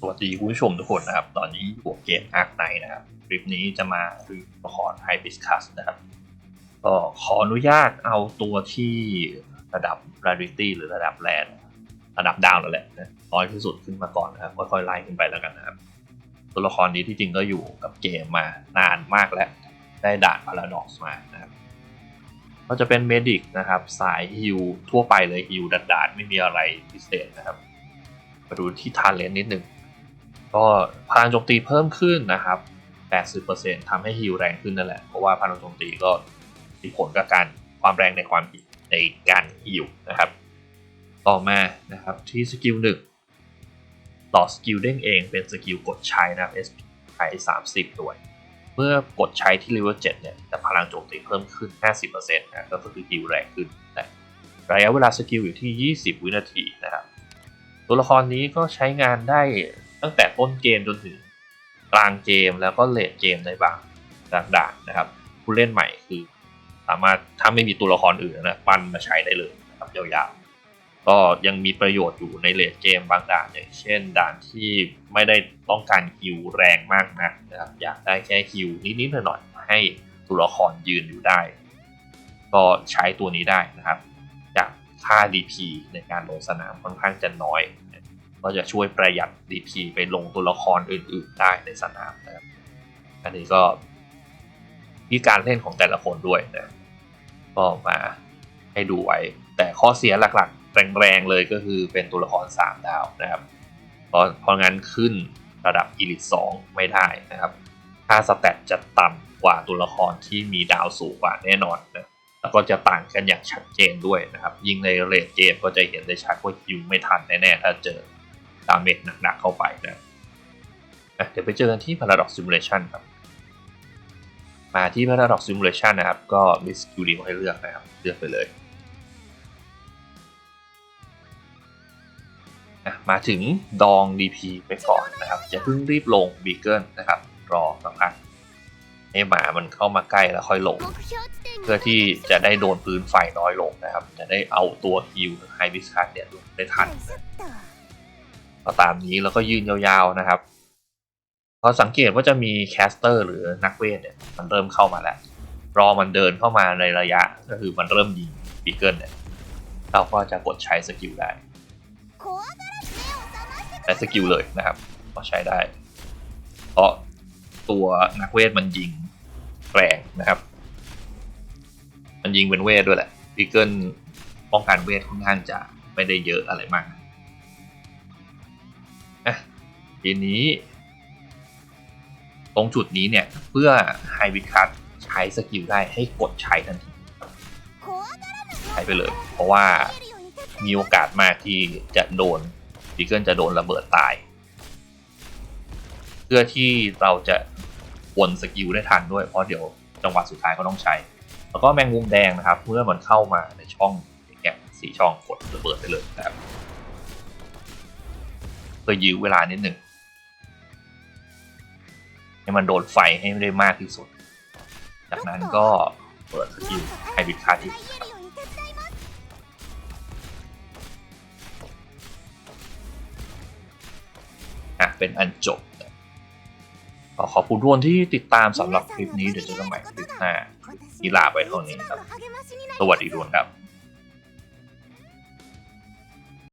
สวัสดีคุณผู้ชมทุกคนนะครับ ตอนนี้อยู่กับเกมอาร์คไนนะครับ คลิปนี้จะมารีวิวละครไฮบิสคัสนะครับ ก็ขออนุญาตเอาตัวที่ระดับ rarity หรือระดับแรนระดับดาวนั่นแหละน้อยที่สุดขึ้นมาก่อนนะครับ ค่อยๆไล่ขึ้นไปแล้วกันนะครับ ตัวละครนี้ที่จริงก็อยู่กับเกมมานานมากแล้ว ได้ด่านพาราดอกซ์มานะครับ ก็จะเป็นเมดิกนะครับ สายฮิวทั่วไปเลยฮิวดัดๆไม่มีอะไรพิเศษนะครับ มาดูที่ทาเลนนิดหนึ่ง ก็พลังโจมตีเพิ่มขึ้นนะครับ 80%ทำให้ฮิลแรงขึ้นนั่นแหละ เพราะว่าพลังโจมตีก็มีผลกับการความแรงในความในการฮิลนะครับ ต่อมานะครับที่สกิลหนึ่งต่อสกิลเด้งเองเป็นสกิลกดใช้นะครับ SP ใช้30 ด้วย เมื่อกดใช้ที่เลเวล7เนี่ยจะพลังโจมตีเพิ่มขึ้น 50%นะก็คือฮิลแรงขึ้นนะระยะเวลาสกิลอยู่ที่ 20 วินาทีนะครับ ตัวละครนี้ก็ใช้งานได้ ตั้งแต่ต้นเกมจนถึงกลางเกมแล้วก็เลดเกมในบางด่านนะครับ ผู้เล่นใหม่คือสามารถถ้าไม่มีตัวละครอื่นนะปั้นมาใช้ได้เลยนะครับยาวๆก็ยังมีประโยชน์อยู่ในเลดเกมบางด่านอย่างเช่นด่านที่ไม่ได้ต้องการฮิวแรงมากนักนะครับอยากได้แค่ฮิวนิดๆหน่อยๆให้ตัวละครยืนอยู่ได้ ก็ใช้ตัวนี้ได้นะครับ จากค่า DP ในการลงสนามค่อนข้างจะน้อย ก็จะช่วยประหยัด DP ไปลงตัวละครอื่น ๆ ได้ในสนามนะครับอันนี้ก็วิการเล่นของแต่ละคนด้วยนะก็มาให้ดูไว้ แต่ข้อเสียหลักๆ แรงๆเลยก็คือเป็นตัวละคร 3 ดาวนะครับเพราะเพราะงั้นขึ้นระดับ Elite 2 ไม่ได้นะครับ ค่าสแตทจะต่ำกว่าตัวละครที่มีดาวสูงกว่าแน่นอนนะแล้วก็จะต่างกันอย่างชัดเจนด้วยนะครับ ยิ่งในเรทเกมก็จะเห็นได้ชัดว่าคิวไม่ทันแน่ๆถ้าเจอ ดาเมจหนักๆเข้าไปนะะเดี๋ยวไปเจอกันที่ Paradox Simulation ครับ มาที่ Paradox Simulation นะครับ ก็มีสกิลดีให้เลือกนะครับ เลือกไปเลย มาถึงดอง DP ไปก่อนนะครับ อย่าเพิ่งรีบลงบีเกิลนะครับ รอสักพักให้หมามันเข้ามาใกล้แล้วค่อยลง เพื่อที่จะได้โดนพื้นไฟน้อยลงนะครับ จะได้เอาตัวฮิลไฮบิสคัสเนี่ยลงได้ทัน ก็ตามนี้แล้วก็ยืนยาวๆนะครับพอสังเกตว่าจะมีแคสเตอร์หรือนักเวทเนี่ยมันเริ่มเข้ามาแล้ว รอมันเดินเข้ามาในระยะก็คือมันเริ่มยิงบีเกิลเนี่ยเราก็จะกดใช้สกิลได้ใช้สกิลเลยนะครับก็ใช้ได้ เพราะตัวนักเวทมันยิงแรงนะครับ มันยิงเป็นเวทด้วยแหละพิเกิลป้องกันเวทค่อนข้างจะไม่ได้เยอะอะไรมาก ทีนี้ ตรงจุดนี้เนี่ย เพื่อไฮบิคัสใช้สกิลได้ให้กดใช้ทันทีใช้ไปเลย เพราะว่ามีโอกาสมากที่จะโดนพิเกิลจะโดนระเบิดตาย เพื่อที่เราจะวนสกิลได้ทันด้วยเพราะเดี๋ยวจังหวะสุดท้ายก็ต้องใช้ แล้วก็แมงมุมแดงนะครับ เมื่อมันเข้ามาในช่องอย่างเงี้ยสีช่องกดระเบิดได้เลยนะครับเพื่อยื้อเวลานิดหนึ่ง ให้มันโดนไฟให้ได้มากที่สุด จากนั้นก็เปิดสกิลไฮบิดคาร์ที่อะเป็นอันจบนะขอขอบคุณทุกคนที่ติดตามสำหรับคลิปนี้เดี๋ยวเจอกันใหม่คลิปหน้ากีฬาไปเท่านี้ครับ สวัสดีทุกคนครับ